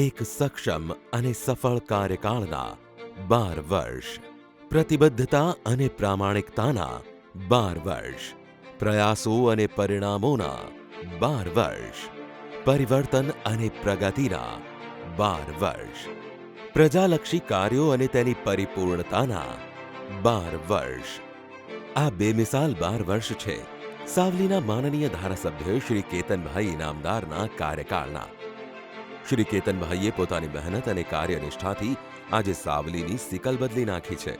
એક સક્ષમ અને સફળ કાર્યકાળના બાર વર્ષ. પ્રતિબદ્ધતા અને પ્રામાણિકતાના બાર વર્ષ. પ્રયાસો અને પરિણામોના બાર વર્ષ. પરિવર્તન અને પ્રગતિના બાર વર્ષ. પ્રજાલક્ષી કાર્યો અને તેની પરિપૂર્ણતાના બાર વર્ષ. આ બેમિસાલ બાર વર્ષ છે સાવલીના માનનીય ધારાસભ્ય શ્રી કેતનભાઈ ઇનામદારના કાર્યકાળના. શ્રી કેતનભાઈએ પોતાની મહેનત અને કાર્યનિષ્ઠાથી આજે સાવલીની સિકલ બદલી નાખી છે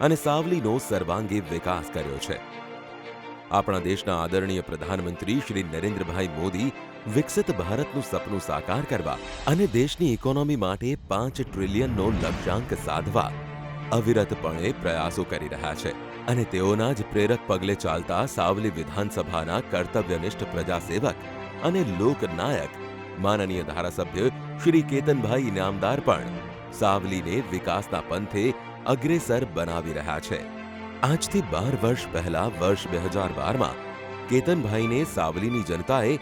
અને સાવલીનો સર્વાંગી વિકાસ કર્યો છે. આપણા દેશના આદરણીય પ્રધાનમંત્રી શ્રી નરેન્દ્રભાઈ મોદી વિકસિત ભારતનું સપનું સાકાર કરવા અને દેશની ઇકોનોમી માટે પાંચ ટ્રિલિયનનો લક્ષ્યાંક સાધવા અવિરતપણે પ્રયાસો કરી રહ્યા છે અને તેઓના જ પ્રેરક પગલે ચાલતા સાવલી વિધાનસભાના કર્તવ્યનિષ્ઠ પ્રજાસેવક અને લોકનાયક માનનીય ધારાસભ્ય શ્રી કેતનભાઈ ઇનામદાર પણ સાવલીને વિકાસના પંથે અગ્રેસર બનાવી રહ્યા છે. આજથી બાર વર્ષ પહેલા વર્ષ બે હજાર બારમાં કેતનભાઈને સાવલીની જનતાએ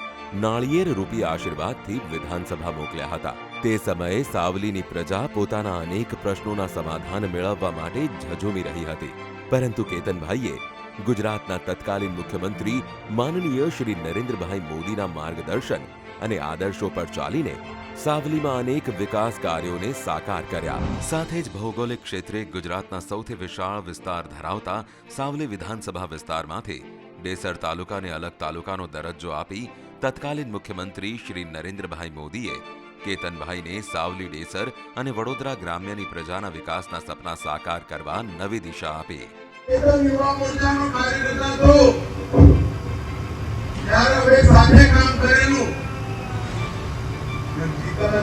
નાળિયેર રૂપી આશીર્વાદથી વિધાનસભા મોકલ્યા હતા. તે સમયે સાવલીની પ્રજા પોતાના અનેક પ્રશ્નોના સમાધાન મેળવવા માટે ઝઝૂમી રહી હતી. પરંતુ કેતનભાઈએ ગુજરાતના તત્કાલીન મુખ્યમંત્રી માનનીય શ્રી નરેન્દ્રભાઈ મોદીના માર્ગદર્શન અને આદર્શો પર ચાલીને સાવલીમાં અનેક વિકાસ કાર્યોને સાકાર કર્યા. સાથે જ ભૌગોલિક ક્ષેત્રે ગુજરાતના સૌથી વિશાળ વિસ્તાર ધરાવતા સાવલી વિધાનસભા વિસ્તારમાંથી ડેસર તાલુકાને અલગ તાલુકાનો દરજ્જો આપી તત્કાલીન મુખ્યમંત્રી શ્રી નરેન્દ્રભાઈ મોદીએ કેતનભાઈને સાવલી ડેસર અને વડોદરા ગ્રામ્યની પ્રજાના વિકાસના સપના સાકાર કરવા નવી દિશા આપી. યુવા મોરચાનો કાર્યકર્તા હતો ત્યારે અમે સાથે કામ કરેલું તમે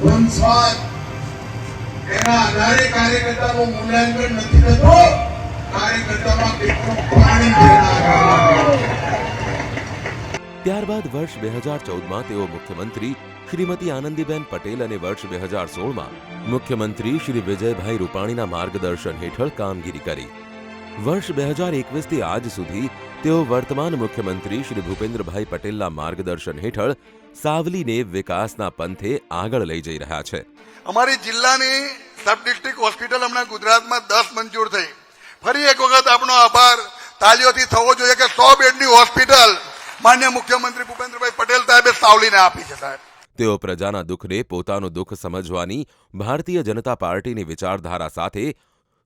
વંશવાદ. એના આધારે કાર્યકર્તાનું મૂલ્યાંકન નથી થતો. કાર્યકર્તામાં કેટલું પાણી ત્યારબાદ વર્ષ બે હજાર ચૌદમાં તેઓ મુખ્યમંત્રી શ્રીમતી આનંદીબેન પટેલ અને વર્ષ બે હજાર સોળમાં મુખ્યમંત્રી શ્રી વિજયભાઈ રૂપાણીના માર્ગદર્શન હેઠળ કામગીરી કરી. વર્ષ બે હજાર એકવીસથી આજ સુધી તેઓ વર્તમાન મુખ્યમંત્રી શ્રી ભૂપેન્દ્રભાઈ પટેલના માર્ગદર્શન હેઠળ સાવલીને વિકાસના પંથે આગળ લઈ જઈ રહ્યા છે. અમારી જિલ્લાની સબ ડિસ્ટ્રિક્ટ હોસ્પિટલ હમણાં ગુજરાતમાં દસ મંજૂર થઈ. ફરી એક વખત આપણો આભાર. તાલીઓથી થવો જોઈએ કે સો બેડની હોસ્પિટલ માન્ય મુખ્યમંત્રી ભૂપેન્દ્રભાઈ પટેલ સાહેબે સાવલીને આપી છે, સાહેબ. તેઓ પ્રજાના દુઃખને પોતાનું દુઃખ સમજવાની ભારતીય જનતા પાર્ટીની વિચારધારા સાથે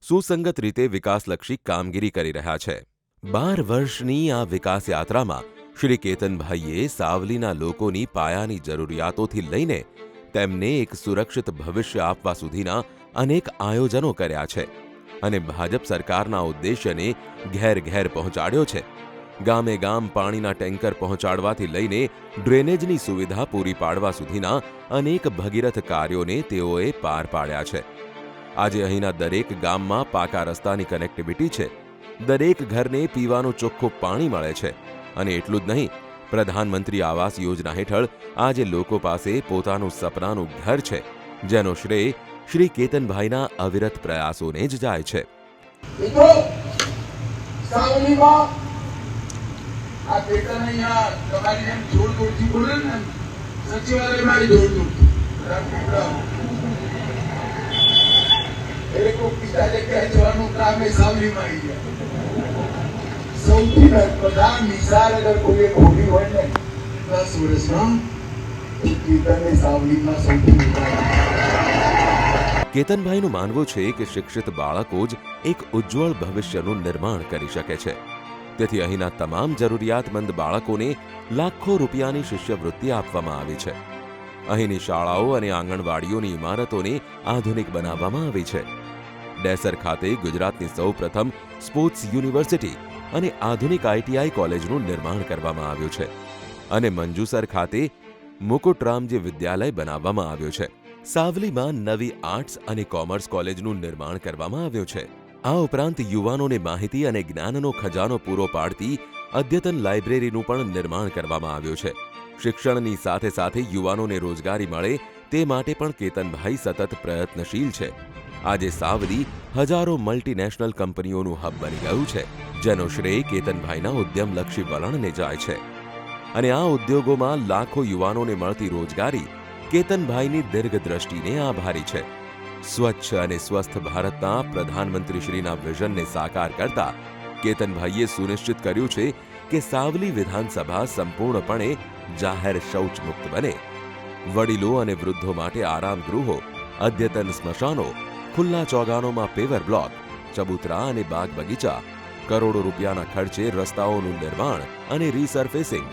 સુસંગત રીતે વિકાસલક્ષી કામગીરી કરી રહ્યા છે. બાર વર્ષની આ વિકાસ યાત્રામાં શ્રી કેતનભાઈએ સાવલીના લોકોની પાયાની જરૂરિયાતોથી લઈને તેમને એક સુરક્ષિત ભવિષ્ય આપવા સુધીના અનેક આયોજનો કર્યા છે અને ભાજપ સરકારના ઉદ્દેશ્યને ઘેર ઘેર પહોંચાડ્યો છે. ગામે ગામ પાણીના ટેન્કર પહોંચાડવાથી લઈને ડ્રેનેજની સુવિધા પૂરી પાડવા સુધીના અનેક ભગીરથ કાર્યોને તેઓએ પાર પાડ્યા છે. આજે અહીંના દરેક ગામમાં પાકા રસ્તાની કનેક્ટિવિટી છે. દરેક ઘરને પીવાનું ચોખ્ખું પાણી મળે છે. અને એટલું જ નહીં, પ્રધાનમંત્રી આવાસ યોજના હેઠળ આજે લોકો પાસે પોતાનું સપનાનું ઘર છે, જેનો શ્રેય શ્રી કેતનભાઈના અવિરત પ્રયાસોને જ જાય છે. મિત્રો આ કેતન અહીંયા તમારી જેમ જોડ જોડથી બોલે ને સચિવાલય મારી જોડ જોડથી એ કોઈ બીજા જગ્યાએ જવાનું કામ એ સાવલીમાં આવી કેતનભાઈનું માનવું છે કે શિક્ષિત બાળકો જ એક ઉજ્જવળ ભવિષ્યનું નિર્માણ કરી શકે છે. તેથી અહીંના તમામ જરૂરિયાતમંદ બાળકોને લાખો રૂપિયાની શિષ્યવૃત્તિ આપવામાં આવી છે. અહીંની શાળાઓ અને આંગણવાડીઓની ઇમારતોને આધુનિક બનાવવામાં આવી છે. ડેસર ખાતે ગુજરાતની સૌપ્રથમ સ્પોર્ટ્સ યુનિવર્સિટી અને આધુનિક આઈટીઆઈ કોલેજનું નિર્માણ કરવામાં આવ્યું છે અને મંજુસર ખાતે મુકુટરામજી વિદ્યાલય બનાવવામાં આવ્યું છે. સાવલીમાં નવી આર્ટ્સ અને કોમર્સ કોલેજનું નિર્માણ કરવામાં આવ્યું છે. આ ઉપરાંત યુવાનોને માહિતી અને જ્ઞાનનો ખજાનો પૂરો પાડતી અદ્યતન લાઇબ્રેરીનું પણ નિર્માણ કરવામાં આવ્યું છે. શિક્ષણની સાથે સાથે યુવાનોને રોજગારી મળે તે માટે પણ કેતનભાઈ સતત પ્રયત્નશીલ છે. આજે સાવલી હજારો મલ્ટીનેશનલ કંપનીઓનું હબ બની ગયું છે, જેનો શ્રેય કેતનભાઈના ઉદ્યમલક્ષી વલણને જાય છે. અને આ ઉદ્યોગોમાં લાખો યુવાનોને મળતી રોજગારી કેતનભાઈની દીર્ઘદ્રષ્ટિને આભારી છે. સ્વચ્છ અને સ્વસ્થ ભારતના પ્રધાનમંત્રીશ્રીના વિઝનને સાકાર કરતા કેતનભાઈએ સુનિશ્ચિત કર્યું છે કે સાવલી વિધાનસભા સંપૂર્ણપણે જાહેર શૌચમુક્ત બને. વડીલો અને વૃદ્ધો માટે આરામ ગૃહો, અદ્યતન સ્મશાનો, ખુલ્લા ચોગાનોમાં પેવર બ્લોક, ચબૂતરા અને બાગ બગીચા કરોડો રૂપિયાના ખર્ચે રસ્તાઓનું નિર્માણ અને રીસર્ફેસિંગ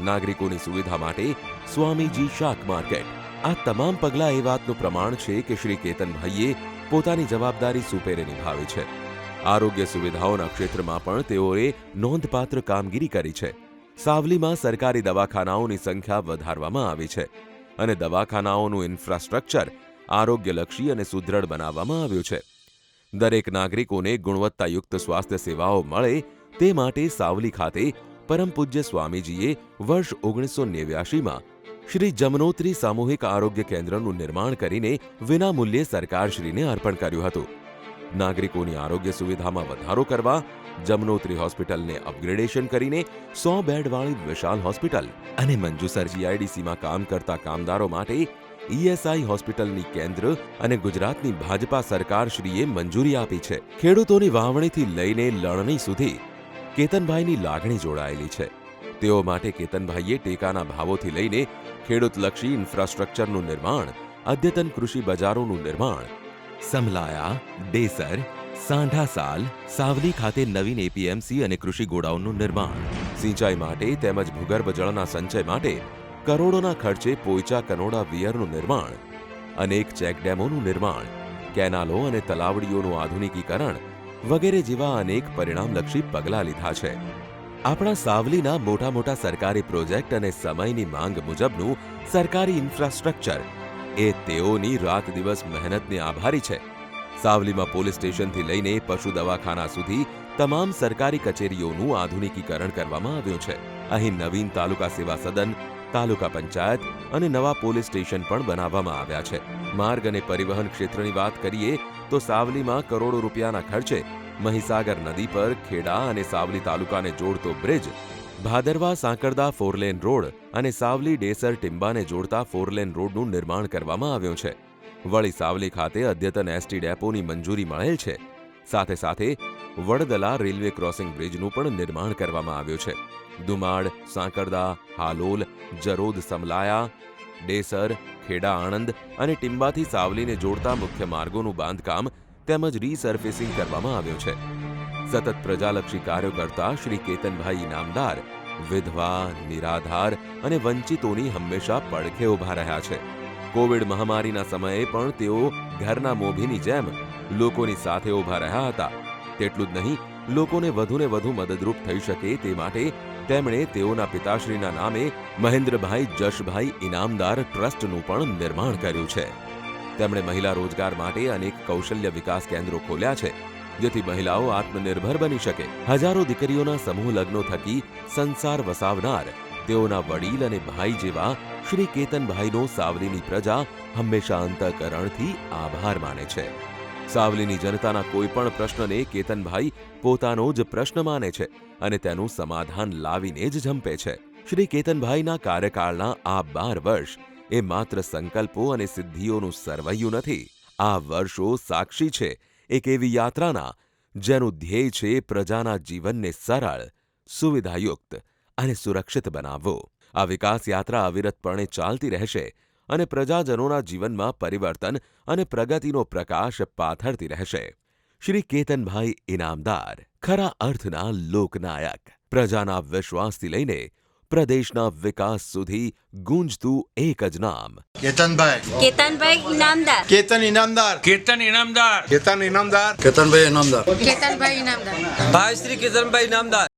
નાગરિકોની સુવિધા માટે સ્વામીજી શાક માર્કેટ આ તમામ પગલાં એ વાતનું પ્રમાણ છે કે શ્રી કેતનભાઈએ પોતાની જવાબદારી સુપેરે નિભાવી છે. આરોગ્ય સુવિધાઓના ક્ષેત્રમાં પણ તેઓએ નોંધપાત્ર કામગીરી કરી છે. સાવલીમાં સરકારી દવાખાનાઓની સંખ્યા વધારવામાં આવી છે અને દવાખાનાઓનું ઇન્ફ્રાસ્ટ્રક્ચર આરોગ્યલક્ષી અને સુદૃઢ બનાવવામાં આવ્યું છે. દરેક નાગરિકોને ગુણવત્તાયુક્ત સ્વાસ્થ્ય સેવાઓ મળે તે માટે સાવલી ખાતે પરમ પૂજ્ય સ્વામીજીએ વર્ષ ઓગણીસો નેવ્યાશીમાં શ્રી જમનોત્રી સામૂહિક આરોગ્ય કેન્દ્રનું નિર્માણ કરીને વિનામૂલ્યે સરકારશ્રીને અર્પણ કર્યું હતું. નાગરિકોની આરોગ્ય સુવિધામાં વધારો કરવા જમનોત્રી હોસ્પિટલને અપગ્રેડેશન કરીને સો બેડવાળી વિશાલ હોસ્પિટલ અને મંજુસર જીઆઈડીસીમાં કામ કરતા કામદારો માટે ઈએસઆઈ હોસ્પિટલની કેન્દ્ર અને ગુજરાતની ભાજપા સરકારશ્રીએ મંજૂરી આપી છે. ખેડૂતોની વાવણીથી લઈને લણણી સુધી કેતનભાઈની લાગણી જોડાયેલી છે. તેઓ માટે કેતનભાઈએ ટેકાના ભાવોથી લઈને ખેડૂતલક્ષી ઇન્ફ્રાસ્ટ્રક્ચરનું નિર્માણ, અદ્યતન કૃષિ બજારોનું નિર્માણ, સમલાયા, ડેસર સાંઢાસાલ સાવલી ખાતે નવીન એપીએમસી અને કૃષિ ગોડાઉનનું નિર્માણ. સિંચાઈ માટે તેમજ ભૂગર્ભ જળના સંચય માટે કરોડોના ખર્ચે પોઈચા કનોડા વિયરનું નિર્માણ, અનેક ચેકડેમોનું નિર્માણ, કેનાલો અને તલાવડીઓનું આધુનિકીકરણ વગેરે જેવા અનેક પરિણામલક્ષી પગલાં લીધા છે. આપણા સાવલીના મોટા મોટા સરકારી પ્રોજેક્ટ અને સમયની માંગ મુજબનું સરકારી ઇન્ફ્રાસ્ટ્રક્ચર. એ તેઓની રાત દિવસ મહેનતને આભારી છે. સાવલીમાં પોલીસ સ્ટેશનથી લઈને પશુ દવાખાના સુધી તમામ સરકારી કચેરીઓનું આધુનિકીકરણ કરવામાં આવ્યું છે. અહીં નવીન તાલુકા સેવા સદન, તાલુકા પંચાયત અને નવા પોલીસ સ્ટેશન પણ બનાવવામાં આવ્યા છે. માર્ગ અને પરિવહન ક્ષેત્રની વાત કરીએ તો સાવલીમાં કરોડો રૂપિયાના ખર્ચે મહીસાગર નદી પર ખેડા અને સાવલી તાલુકાને જોડતો બ્રિજ, ભાદરવા સાંકળદા ફોરલેન રોડ અને સાવલી ડેસર ટિંબાને જોડતા ફોરલેન રોડનું નિર્માણ કરવામાં આવ્યું છે. વળી સાવલી ખાતે અદ્યતન એસટી ડેપોની મંજૂરી મળેલ છે. સાથે સાથે, વડદલા રેલવે ક્રોસિંગ બ્રિજનું પણ નિર્માણ કરવામાં આવ્યું છે. દુમાડ, સાંકળદા, હાલોલ, જરોદ સમલાયા, ડેસર, ખેડા આણંદ અને ટિંબાથી સાવલીને જોડતા મુખ્ય માર્ગોનું બાંધકામ તેમજ રીસર્ફેસિંગ કરવામાં આવ્યું છે. સતત પ્રજાલક્ષી કાર્યો કરતા શ્રી કેતનભાઈ ઇનામદાર વિધવા, નિરાધાર અને વંચિતોની હંમેશા પડખે ઊભા રહ્યા છે. કોવિડ મહામારીના સમયે પણ તેઓ ઘરના મોભીની જેમ લોકોની સાથે ઊભા રહ્યા હતા. તેટલું જ નહીં, લોકોને વધુને વધુ મદદરૂપ થઈ શકે તે માટે તેમણે તેઓના પિતાશ્રીના નામે મહેન્દ્રભાઈ જશભાઈ ઇનામદાર ટ્રસ્ટનું પણ નિર્માણ કર્યું છે. તેમણે મહિલા રોજગાર માટે અનેક કૌશલ્ય વિકાસ કેન્દ્રો ખોલ્યા છે, જેથી મહિલાઓ આત્મનિર્ભર બની શકે. હજારો દીકરીઓના સમૂહ લગ્નો થકી સંસાર વસાવનાર, તેઓના વડીલ અને ભાઈ જેવા શ્રી કેતનભાઈનો સાવલીની પ્રજા હંમેશા અંતઃકરણથી આભાર માને છે. સાવલીની જનતાના કોઈ પણ પ્રશ્નને કેતનભાઈ પોતાનો જ પ્રશ્ન માને છે અને તેનું સમાધાન લાવીને જ ઝંપે છે. શ્રી કેતનભાઈના કાર્યકાળના આ બાર વર્ષ એ માત્ર સંકલ્પો અને સિદ્ધિઓનું સરવૈયું નથી. આ વર્ષો સાક્ષી છે એક એવી યાત્રાના, જેનું ધ્યેય છે પ્રજાના જીવનને સરળ, સુવિધાયુક્ત અને સુરક્ષિત બનાવવું. આ વિકાસ યાત્રા અવિરતપણે ચાલતી રહેશે અને પ્રજાજનોના જીવનમાં પરિવર્તન અને પ્રગતિનો પ્રકાશ પાથરતી રહેશે. શ્રી કેતનભાઈ ઇનામદાર, ખરા અર્થના લોકનાયક. પ્રજાના વિશ્વાસથી લઈને પ્રદેશના વિકાસ સુધી ગુંજતું એક જ નામ. કેતનભાઈ. કેતનભાઈ ઇનામદાર. કેતન ઇનામદાર. કેતન ઇનામદાર. કેતન ઇનામદાર. કેતનભાઈ ઇનામદાર. કેતનભાઈ ઇનામદાર. ભાઈ શ્રી કેતનભાઈ નામદાર